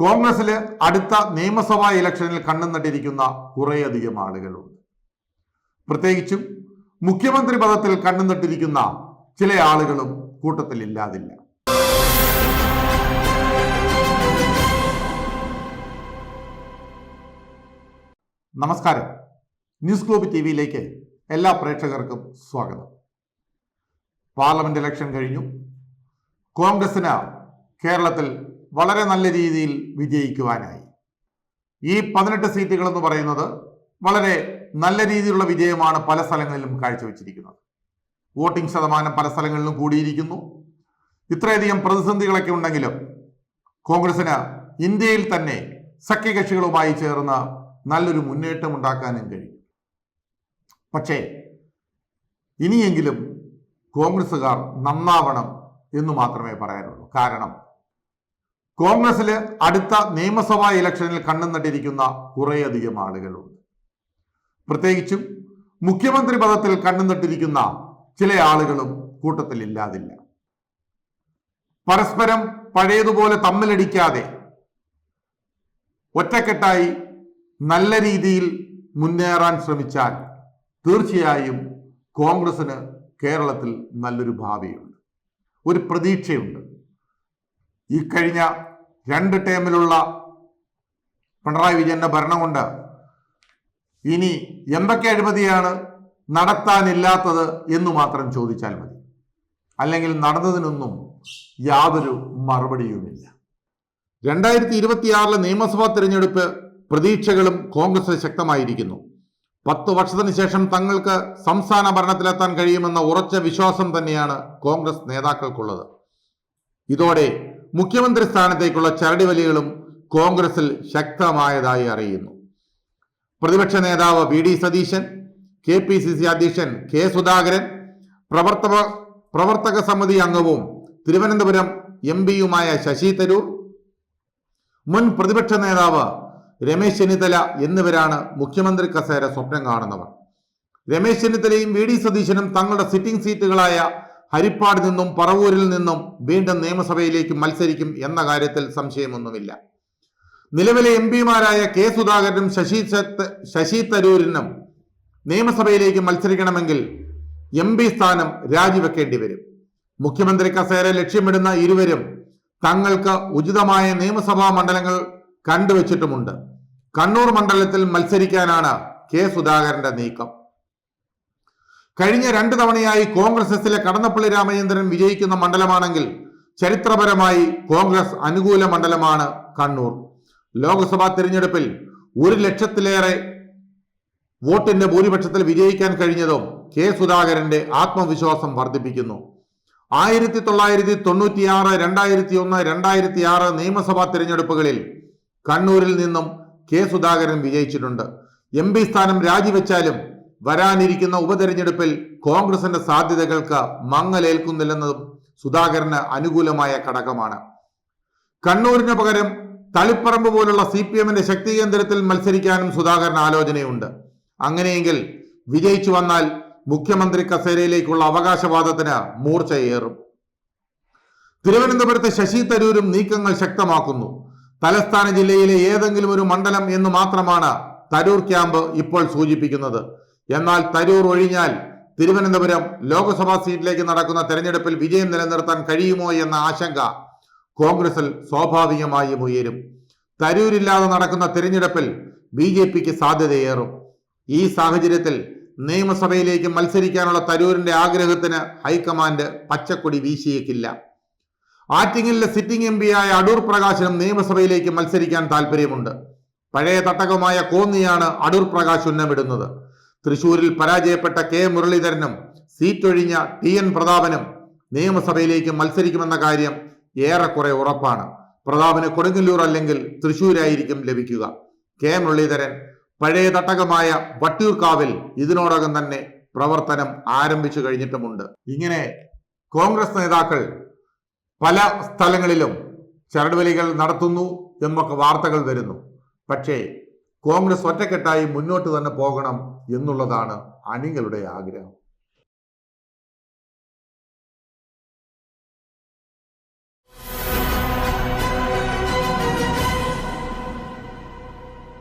കോൺഗ്രസിൽ അടുത്ത നിയമസഭാ ഇലക്ഷനിൽ കണ്ണും നട്ടിരിക്കുന്ന കുറേയധികം ആളുകളുണ്ട്. പ്രത്യേകിച്ചും മുഖ്യമന്ത്രി പദത്തിൽ കണ്ണും നട്ടിരിക്കുന്ന ചില ആളുകളും കൂട്ടത്തിൽ ഇല്ലാതില്ല. നമസ്കാരം. ന്യൂസ് ഗ്ലോബ് ടി വിയിലേക്ക് എല്ലാ പ്രേക്ഷകർക്കും സ്വാഗതം. പാർലമെന്റ് ഇലക്ഷൻ കഴിഞ്ഞു. കോൺഗ്രസിന് കേരളത്തിൽ വളരെ നല്ല രീതിയിൽ വിജയിക്കുവാനായി. ഈ പതിനെട്ട് സീറ്റുകൾ എന്ന് പറയുന്നത് വളരെ നല്ല രീതിയിലുള്ള വിജയമാണ് പല സ്ഥലങ്ങളിലും കാഴ്ചവെച്ചിരിക്കുന്നത്. വോട്ടിംഗ് ശതമാനം പല സ്ഥലങ്ങളിലും കൂടിയിരിക്കുന്നു. ഇത്രയധികം പ്രതിസന്ധികളൊക്കെ ഉണ്ടെങ്കിലും കോൺഗ്രസിന് ഇന്ത്യയിൽ തന്നെ സഖ്യകക്ഷികളുമായി ചേർന്ന് നല്ലൊരു മുന്നേറ്റം ഉണ്ടാക്കാനും കഴിയും. പക്ഷേ ഇനിയെങ്കിലും കോൺഗ്രസ്സുകാർ നന്നാവണം എന്ന് മാത്രമേ പറയാനുള്ളൂ. കാരണം കോൺഗ്രസിൽ അടുത്ത നിയമസഭാ ഇലക്ഷനിൽ കണ്ണും നട്ടിരിക്കുന്ന കുറേയധികം ആളുകളുണ്ട്. പ്രത്യേകിച്ചും മുഖ്യമന്ത്രി പദത്തിൽ കണ്ണും നട്ടിരിക്കുന്ന ചില ആളുകളും കൂട്ടത്തിൽ ഇല്ലാതില്ല. പരസ്പരം പഴയതുപോലെ തമ്മിലടിക്കാതെ ഒറ്റക്കെട്ടായി നല്ല രീതിയിൽ മുന്നേറാൻ ശ്രമിച്ചാൽ തീർച്ചയായും കോൺഗ്രസിന് കേരളത്തിൽ നല്ലൊരു ഭാവിയുണ്ട്. ഒരു പ്രതീക്ഷയുണ്ട്. ഈ കഴിഞ്ഞ രണ്ട് ടേമിലുള്ള പിണറായി വിജയന്റെ ഭരണം കൊണ്ട് ഇനി എന്തൊക്കെ അഴിമതിയാണ് നടത്താനില്ലാത്തത് എന്ന് മാത്രം ചോദിച്ചാൽ മതി. അല്ലെങ്കിൽ നടന്നതിനൊന്നും യാതൊരു മറുപടിയുമില്ല. രണ്ടായിരത്തി ഇരുപത്തിയാറിലെ നിയമസഭാ തിരഞ്ഞെടുപ്പ് പ്രതീക്ഷകളും കോൺഗ്രസ് ശക്തമായിരിക്കുന്നു. പത്ത് വർഷത്തിന് ശേഷം തങ്ങൾക്ക് സംസ്ഥാന ഭരണത്തിലെത്താൻ കഴിയുമെന്ന ഉറച്ച വിശ്വാസം തന്നെയാണ് കോൺഗ്രസ് നേതാക്കൾക്കുള്ളത്. ഇതോടെ മുഖ്യമന്ത്രി സ്ഥാനത്തേക്കുള്ള ചരടിവലികളും കോൺഗ്രസിൽ ശക്തമായതായി അറിയുന്നു. പ്രതിപക്ഷ നേതാവ് V D Satheesan K P C C അധ്യക്ഷൻ കെ സുധാകരൻ പ്രവർത്തക പ്രവർത്തക സമിതി അംഗവും തിരുവനന്തപുരം എം പിയുമായ ശശി തരൂർ മുൻ പ്രതിപക്ഷ നേതാവ് രമേശ് ചെന്നിത്തല എന്നിവരാണ് മുഖ്യമന്ത്രി കസേര സ്വപ്നം കാണുന്നവർ. രമേശ് ചെന്നിത്തലയും വി ഡി സതീശനും തങ്ങളുടെ സിറ്റിംഗ് സീറ്റുകളായ ഹരിപ്പാട് നിന്നും പറവൂരിൽ നിന്നും വീണ്ടും നിയമസഭയിലേക്ക് മത്സരിക്കും എന്ന കാര്യത്തിൽ സംശയമൊന്നുമില്ല. നിലവിലെ എം പിമാരായ കെ സുധാകരനും ശശി ശശി തരൂരിനും നിയമസഭയിലേക്ക് മത്സരിക്കണമെങ്കിൽ എം പി സ്ഥാനം രാജിവെക്കേണ്ടി വരും. മുഖ്യമന്ത്രി കസേര ലക്ഷ്യമിടുന്ന ഇരുവരും തങ്ങൾക്ക് ഉചിതമായ നിയമസഭാ മണ്ഡലങ്ങൾ കണ്ടുവച്ചിട്ടുമുണ്ട്. കണ്ണൂർ മണ്ഡലത്തിൽ മത്സരിക്കാനാണ് കെ സുധാകരന്റെ നീക്കം. കഴിഞ്ഞ രണ്ടു തവണയായി കോൺഗ്രസ് എസിലെ കടന്നപ്പള്ളി രാമചന്ദ്രൻ വിജയിക്കുന്ന മണ്ഡലമാണെങ്കിൽ ചരിത്രപരമായി കോൺഗ്രസ് അനുകൂല മണ്ഡലമാണ് കണ്ണൂർ. ലോക്സഭാ തിരഞ്ഞെടുപ്പിൽ ഒരു ലക്ഷത്തിലേറെ വോട്ടിന്റെ ഭൂരിപക്ഷത്തിൽ വിജയിക്കാൻ കഴിഞ്ഞതും കെ സുധാകരന്റെ ആത്മവിശ്വാസം വർദ്ധിപ്പിക്കുന്നു. ആയിരത്തി തൊള്ളായിരത്തി തൊണ്ണൂറ്റിയാറ് രണ്ടായിരത്തി ഒന്ന് രണ്ടായിരത്തി ആറ് നിയമസഭാ തിരഞ്ഞെടുപ്പുകളിൽ കണ്ണൂരിൽ നിന്നും കെ സുധാകരൻ വിജയിച്ചിട്ടുണ്ട്. എം പി സ്ഥാനം രാജിവെച്ചാലും വരാനിരിക്കുന്ന ഉപതെരഞ്ഞെടുപ്പിൽ കോൺഗ്രസിന്റെ സാധ്യതകൾക്ക് മങ്ങലേൽക്കുന്നില്ലെന്നതും സുധാകരന് അനുകൂലമായ ഘടകമാണ്. കണ്ണൂരിന് പകരം തളിപ്പറമ്പ് പോലുള്ള സി പി എമ്മിന്റെ ശക്തി കേന്ദ്രത്തിൽ മത്സരിക്കാനും സുധാകരൻ ആലോചനയുണ്ട്. അങ്ങനെയെങ്കിൽ വിജയിച്ചു വന്നാൽ മുഖ്യമന്ത്രി കസേരയിലേക്കുള്ള അവകാശവാദത്തിന് മൂർച്ചയേറും. തിരുവനന്തപുരത്ത് ശശി തരൂരും നീക്കങ്ങൾ ശക്തമാക്കുന്നു. തലസ്ഥാന ജില്ലയിലെ ഏതെങ്കിലും ഒരു മണ്ഡലം എന്ന് മാത്രമാണ് തരൂർ ക്യാമ്പ് ഇപ്പോൾ സൂചിപ്പിക്കുന്നത്. എന്നാൽ തരൂർ ഒഴിഞ്ഞാൽ തിരുവനന്തപുരം ലോക്സഭാ സീറ്റിലേക്ക് നടക്കുന്ന തെരഞ്ഞെടുപ്പിൽ വിജയം നിലനിർത്താൻ കഴിയുമോ എന്ന ആശങ്ക കോൺഗ്രസിൽ സ്വാഭാവികമായും ഉയരും. തരൂരില്ലാതെ നടക്കുന്ന തിരഞ്ഞെടുപ്പിൽ ബി ജെ പിക്ക് സാധ്യതയേറും. ഈ സാഹചര്യത്തിൽ നിയമസഭയിലേക്ക് മത്സരിക്കാനുള്ള തരൂരിന്റെ ആഗ്രഹത്തിന് ഹൈക്കമാൻഡ് പച്ചക്കൊടി വീശിയേക്കില്ല. ആറ്റിങ്ങലിലെ സിറ്റിംഗ് എം പിയായ അടൂർ പ്രകാശിനും നിയമസഭയിലേക്ക് മത്സരിക്കാൻ താല്പര്യമുണ്ട് പഴയ തട്ടകമായ കോന്നിയാണ് അടൂർ പ്രകാശ് ഉന്നമിടുന്നത്. തൃശൂരിൽ പരാജയപ്പെട്ട കെ മുരളീധരനും സീറ്റൊഴിഞ്ഞ ടി എൻ പ്രതാപനും നിയമസഭയിലേക്ക് മത്സരിക്കുമെന്ന കാര്യം ഏറെക്കുറെ ഉറപ്പാണ്. പ്രതാപന് കൊടുങ്ങല്ലൂർ അല്ലെങ്കിൽ തൃശൂരായിരിക്കും ലഭിക്കുക. കെ മുരളീധരൻ പഴയ തട്ടകമായ വട്ടിയൂർക്കാവിൽ ഇതിനോടകം തന്നെ പ്രവർത്തനം ആരംഭിച്ചു കഴിഞ്ഞിട്ടുമുണ്ട്. ഇങ്ങനെ കോൺഗ്രസ് നേതാക്കൾ പല സ്ഥലങ്ങളിലും ചരടുവലികൾ നടത്തുന്നു എന്നൊക്കെ വാർത്തകൾ വരുന്നു. പക്ഷേ കോൺഗ്രസ് ഒറ്റക്കെട്ടായി മുന്നോട്ട് തന്നെ പോകണം എന്നുള്ളതാണ് അണികളുടെ ആഗ്രഹം.